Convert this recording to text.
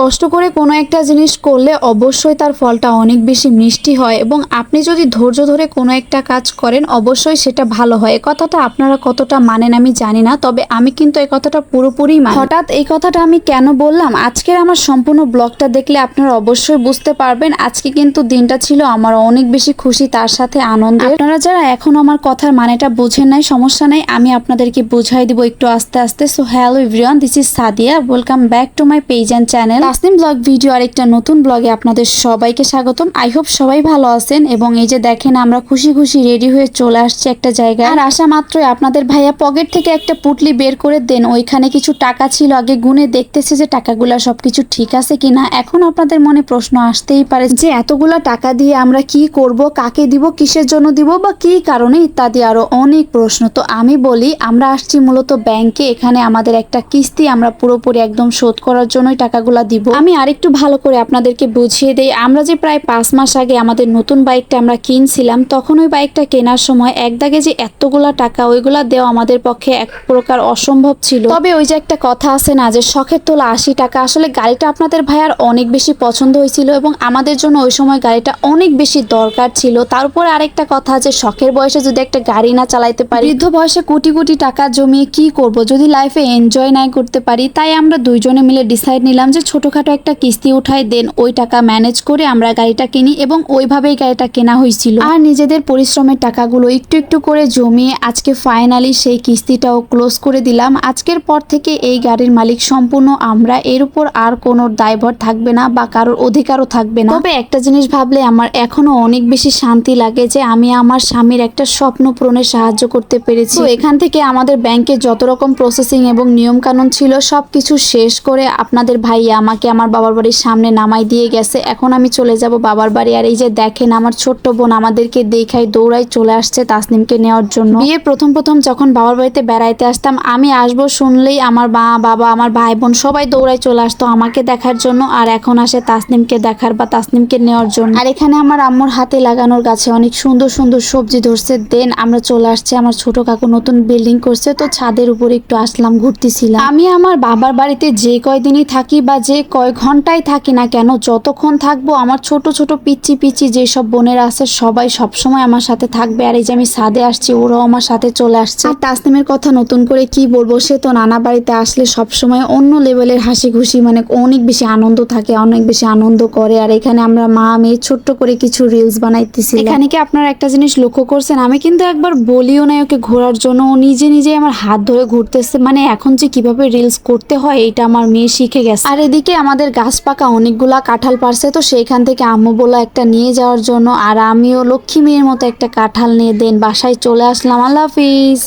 কষ্ট করে কোনো একটা জিনিস করলে অবশ্যই তার ফলটা অনেক বেশি মিষ্টি হয় এবং আপনি যদি ধৈর্য ধরে কোনো একটা কাজ করেন, অবশ্যই সেটা ভালো হয়। এই কথাটা আপনারা কতটা মানেন আমি জানি না, তবে আমি কিন্তু এই কথাটা পুরোপুরি হঠাৎ এই কথাটা আমি কেন বললাম? আজকের আমার সম্পূর্ণ ব্লগটা দেখলে আপনারা অবশ্যই বুঝতে পারবেন, আজকে কিন্তু দিনটা ছিল আমার অনেক বেশি খুশি, তার সাথে আনন্দ আপনারা যারা এখন আমার কথার মানেটা বুঝেন নাই, সমস্যা নাই, আমি আপনাদেরকে বুঝাই দিব একটু আস্তে আস্তে। So hello everyone this is Sadia welcome back to my page and channel Tasnim blog video আর একটা নতুন ব্লগে আপনাদের সবাইকে স্বাগতম। আই হোপ সবাই ভালো আছেন এবং এই যে দেখেন আমরা খুশি খুশি রেডি হয়ে চলে আসছি একটা জায়গায়। আর আসা মাত্রই আপনাদের ভাইয়া পকেট থেকে একটা পুটলি বের করে দেন। ওইখানে কিছু টাকা ছিল, আগে গুনে দেখতেছে যে টাকাগুলা সবকিছু ঠিক আছে কিনা। এখন আপনাদের মনে প্রশ্ন আসতেই পারে যে এতগুলা টাকা দিয়ে আমরা কি করব, কাকে দিব, কিসের জন্য দিব বা কি কারণে ইত্যাদি আরও অনেক প্রশ্ন। তো আমি বলি, আমরা আসছি মূলত ব্যাংকে এখানে আমাদের একটা কিস্তি আমরা পুরোপুরি একদম শোধ করার জন্যই টাকাগুলা দিব। আমি আরেকটু ভালো করে আপনাদেরকে বুঝিয়ে দেই। আমরা যে প্রায় পাঁচ মাস আগে আমাদের নতুন বাইকটা আমরা কিনছিলাম, তখন ওই বাইকটা কেনার সময় এক দাগে যে এতগুলা টাকা, ওইগুলা দেওয়া আমাদের পক্ষে এক প্রকার অসম্ভব ছিল। তবে ওই যে একটা কথা আছে না, যে শখের তোলা আশি টাকা, আসলে গাড়িটা আপনাদের ভাইয়ার অনেক বেশি পছন্দ হয়েছিল এবং আমাদের জন্য ওই সময় গাড়িটা অনেক বেশি দরকার ছিল। তার আরেকটা কথা যে শখের বয়সে যদি একটা গাড়ি না চালাইতে পারি, বৃদ্ধ বয়সে কোটি কোটি টাকা জমিয়ে কি করব? যদি লাইফে এনজয় নাই করতে পারি, তাই আমরা দুইজনে মিলে ডিসাইড নিলাম যে ছোটখাটো একটা কিস্তি উঠাই দেন ওই টাকা ম্যানেজ করে আমরা গাড়িটা কিনি এবং ওইভাবেই গাড়িটা কেনা হয়েছিল। আর নিজেদের পরিশ্রমের টাকাগুলো একটু একটু করে জমিয়ে আজকে ফাইনালি সেই কিস্তিটাও ক্লোজ করে দিলাম। আজকের পর থেকে এই গাড়ির মালিক সম্পূর্ণ আমরা, এর উপর আর কোনো দায়ভার থাকবে না বা কারোর অধিকারও থাকবে না। তবে একটা জিনিস ভাবলে আমার এখনও অনেক বেশি শান্তি লাগে যে আমি আমার স্বামীর একটা স্বপ্ন পূরণে সাহায্য করতে পেরেছি। এখান থেকে আমাদের ব্যাংকে যত রকম প্রসেসিং এবং নিয়ম কানুন ছিল, সবকিছু শেষ করে আপনাদের ভাইয়া আমাকে আমার বাবার বাড়ির সামনে নামাই দিয়ে গেছে। এখন আমি চলে যাব বাবার বাড়ি। আর এই যে দেখেন, আমার ছোট্ট বোন আমাদেরকে দেখাই দৌড়াই চলে আসছে তাসনিমকে নেওয়ার জন্য। বিয়ে প্রথম প্রথম যখন বাবার বাড়িতে বেড়াইতে আসতাম, আমি আসব শুনলেই আমার মা, বাবা, আমার ভাই বোন সবাই দৌড়াই চলে আসতো আমাকে দেখার জন্য। আর এখন আসে তাসনিমকে দেখার বা তাসনিমকে নেওয়ার জন্য। আর এখানে আমার আম্মুর হাতে লাগানোর গাছে অনেক সুন্দর সুন্দর সবজি ধরছে। দেন আমরা চলে আসছি, আমার ছোট কাকু নতুন বিল্ডিং করছে। তো ছাদের উপর একটু আসলাম, ঘুরতেছিলাম। আমি আমার বাবার বাড়িতে যে কয়দিনই থাকি বা যে কয় ঘন্টায় থাকি না কেন? যতক্ষণ থাকব, আমার ছোট ছোট পিচ্ছি পিচ্ছি যেসব বোনেরা আছে, সবাই সবসময় আমার সাথে থাকবে। আর এই যে আমি সাদে আসছি, ওরাও আমার সাথে চলে আসছে। আর তাসনিমের কথা নতুন করে কি বলব, সে তো নানা বাড়িতে আসলে সবসময় অন্য লেভেলের হাসি খুশি মানে অনেক বেশি আনন্দ থাকে, অনেক বেশি আনন্দ করে। আর এখানে আমরা মা, মেয়ে ছোট্ট করে কিছু রিলস বানাইতেছি। এখানে কি আপনারা একটা জিনিস লক্ষ্য করছেন? আমি কিন্তু একবার বলিও না ওকে ঘোরার জন্য। ও নিজে নিজে আমার হাত ধরে ঘুরতেছে। মানে এখন যে কীভাবে রিলস করতে হয় এটা আমার মেয়ে শিখে গেছে। আর এদিকে আমাদের গাছ পাকা অনেকগুলা কাঁঠাল পারছে, তো সেইখান থেকে আম্মু বলল একটা নিয়ে যাওয়ার জন্য, আর আমিও লক্ষ্মী মেয়ের মতো একটা কাঁঠাল নিয়ে দেন, বাসায় চলে আসলাম। আল্লাহ হাফিজ।